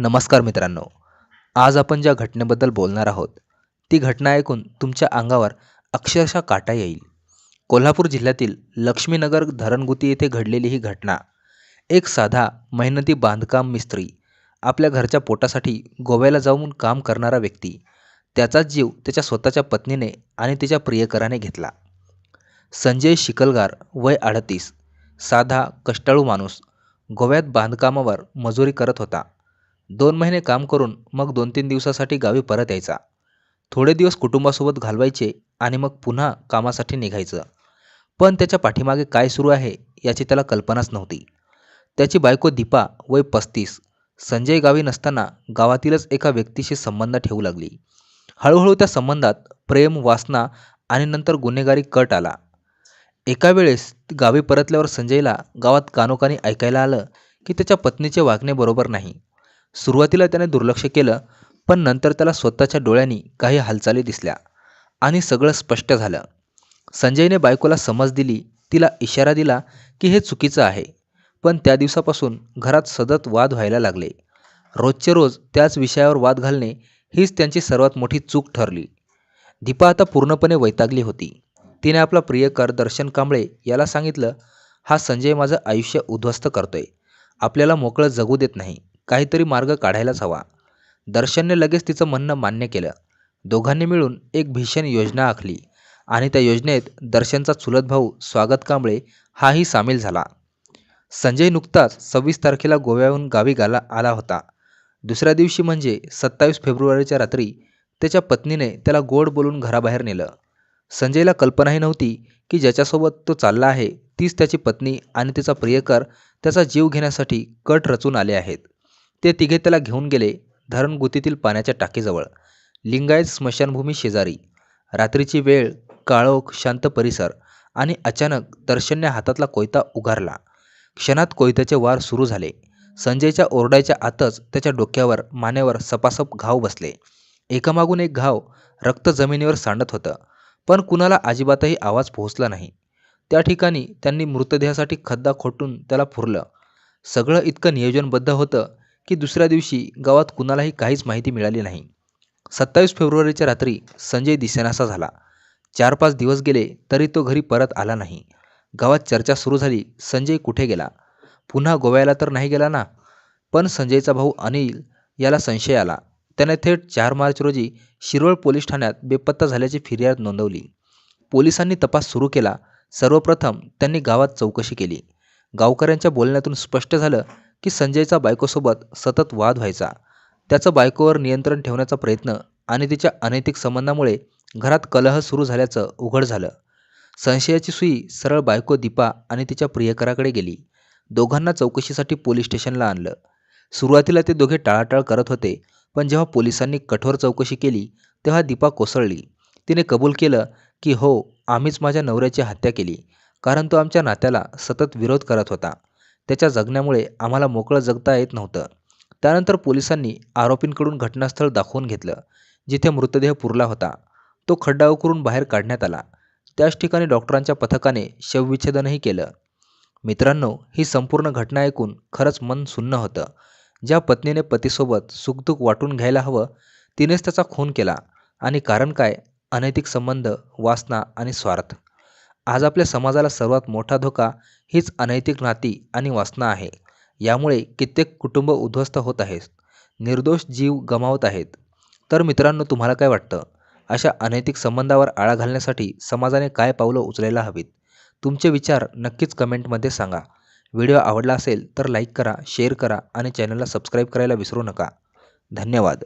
नमस्कार मित्रांनो. आज आपण ज्या घटनेबद्दल बोलणार आहोत ती घटना ऐकून तुमच्या अंगावर अक्षरशः काटा येईल. कोल्हापूर जिल्ह्यातील लक्ष्मीनगर धरणगुती येथे घडलेली ही घटना एक साधा मेहनती बांधकाम मिस्त्री आपल्या घरच्या पोटासाठी गोव्याला जाऊन काम करणारा व्यक्ती त्याचाच जीव त्याच्या स्वतःच्या पत्नीने आणि तिच्या प्रियकराने घेतला. संजय शिकलगार वय अडतीस साधा कष्टाळू माणूस गोव्यात बांधकामावर मजुरी करत होता. दोन महिने काम करून मग दोन तीन दिवसासाठी गावी परत यायचा. थोडे दिवस कुटुंबासोबत घालवायचे आणि मग पुन्हा कामासाठी निघायचं. पण त्याच्या पाठीमागे काय सुरू आहे याची त्याला कल्पनाच नव्हती. त्याची बायको दीपा वय पस्तीस संजय गावी नसताना गावातीलच एका व्यक्तीशी संबंध ठेवू लागली. हळूहळू त्या संबंधात प्रेम वासना आणि नंतर गुन्हेगारी कट आला. एका वेळेस गावी परतल्यावर संजयला गावात कानोकानी ऐकायला आलं की त्याच्या पत्नीचे वागणे बरोबर नाही. सुरुवातीला त्याने दुर्लक्ष केलं पण नंतर त्याला स्वतःच्या डोळ्यांनी काही हालचाली दिसल्या आणि सगळं स्पष्ट झालं. संजयने बायकोला समज दिली तिला इशारा दिला की हे चुकीचं आहे पण त्या दिवसापासून घरात सतत वाद व्हायला लागले. रोजचे रोज त्याच विषयावर वाद घालणे हीच त्यांची सर्वात मोठी चूक ठरली. दीपा आता पूर्णपणे वैतागली होती. तिने आपला प्रियकर दर्शन कांबळे याला सांगितलं हा संजय माझं आयुष्य उद्ध्वस्त करतोय. आपल्याला मोकळं जगू देत नाही. काहीतरी मार्ग काढायलाच हवा. दर्शनने लगेच तिचं म्हणणं मान्य केलं. दोघांनी मिळून एक भीषण योजना आखली आणि त्या योजनेत दर्शनचा चुलत भाऊ स्वागत कांबळे हाही सामील झाला. संजय नुकताच सव्वीस तारखेला गोव्याहून गावी गाला आला होता. दुसऱ्या दिवशी म्हणजे सत्तावीस फेब्रुवारीच्या रात्री त्याच्या पत्नीने त्याला गोड बोलून घराबाहेर नेलं. संजयला कल्पनाही नव्हती की ज्याच्यासोबत तो चालला आहे तीच त्याची पत्नी आणि तिचा प्रियकर त्याचा जीव घेण्यासाठी कट रचून आले आहेत. ते तिघे त्याला घेऊन गेले धरणगुतीतील पाण्याच्या टाकीजवळ. लिंगायत स्मशानभूमी शेजारी. रात्रीची वेळ काळोख शांत परिसर आणि अचानक दर्शनने हातातला कोयता उगारला क्षणात कोयत्याचे वार सुरू झाले. संजयच्या ओरडायच्या आतच त्याच्या डोक्यावर मानेवर सपासप घाव बसले. एकामागून एक घाव रक्त जमिनीवर सांडत होतं पण कुणाला अजिबातही आवाज पोहोचला नाही. त्या ठिकाणी त्यांनी मृतदेहासाठी खद्दा खोटून त्याला फुरलं. सगळं इतकं नियोजनबद्ध होतं की दुसऱ्या दिवशी गावात कुणालाही काहीच माहिती मिळाली नाही. सत्तावीस फेब्रुवारीच्या रात्री संजय दिसेनासा झाला. चार पाच दिवस गेले तरी तो घरी परत आला नाही. गावात चर्चा सुरू झाली संजय कुठे गेला? पुन्हा गोव्याला तर नाही गेला ना? पण संजयचा भाऊ अनिल याला संशय आला. त्याने थेट चार मार्च रोजी शिरोळ पोलीस ठाण्यात बेपत्ता झाल्याची फिर्याद नोंदवली. पोलिसांनी तपास सुरू केला. सर्वप्रथम त्यांनी गावात चौकशी केली. गावकऱ्यांच्या बोलण्यातून स्पष्ट झालं की संजयचा बायकोसोबत सतत वाद व्हायचा. त्याचं बायकोवर नियंत्रण ठेवण्याचा प्रयत्न आणि तिच्या अनैतिक संबंधामुळे घरात कलह सुरू झाल्याचं उघड झालं. संशयाची सुई सरळ बायको दीपा आणि तिच्या प्रियकराकडे गेली. दोघांना चौकशीसाठी पोलीस स्टेशनला आणलं. सुरुवातीला ते दोघे टाळाटाळ करत होते पण जेव्हा पोलिसांनी कठोर चौकशी केली तेव्हा दीपा कोसळली. तिने कबूल केलं की हो आम्हीच माझ्या नवऱ्याची हत्या केली कारण तो आमच्या नात्याला सतत विरोध करत होता. त्याच्या जगण्यामुळे आम्हाला मोकळं जगता येत नव्हतं. त्यानंतर पोलिसांनी आरोपींकडून घटनास्थळ दाखवून घेतलं जिथे मृतदेह पुरला होता. तो खड्डा उकरून बाहेर काढण्यात आला. त्याच ठिकाणी डॉक्टरांच्या पथकाने शवविच्छेदनही केलं. मित्रांनो ही संपूर्ण घटना ऐकून खरंच मन सुन्न होतं. ज्या पत्नीने पतीसोबत सुखदुःख वाटून घ्यायला हवं तिनेच त्याचा खून केला. आणि कारण काय? अनैतिक संबंध वासना आणि स्वार्थ. आज आपल्या समाजाला सर्वात मोठा धोका हीच अनैतिक नाती आणि वासना आहे. यामुळे कित्येक कुटुंब उद्ध्वस्त होत आहेत. निर्दोष जीव गमावत आहेत. तर मित्रांनो तुम्हाला काय वाटतं? अशा अनैतिक संबंधावर आळा घालण्यासाठी समाजाने काय पावलं उचलायला हवीत? तुमचे विचार नक्कीच कमेंटमध्ये सांगा. व्हिडिओ आवडला असेल तर लाईक करा शेअर करा आणि चॅनलला सबस्क्राईब करायला विसरू नका. धन्यवाद.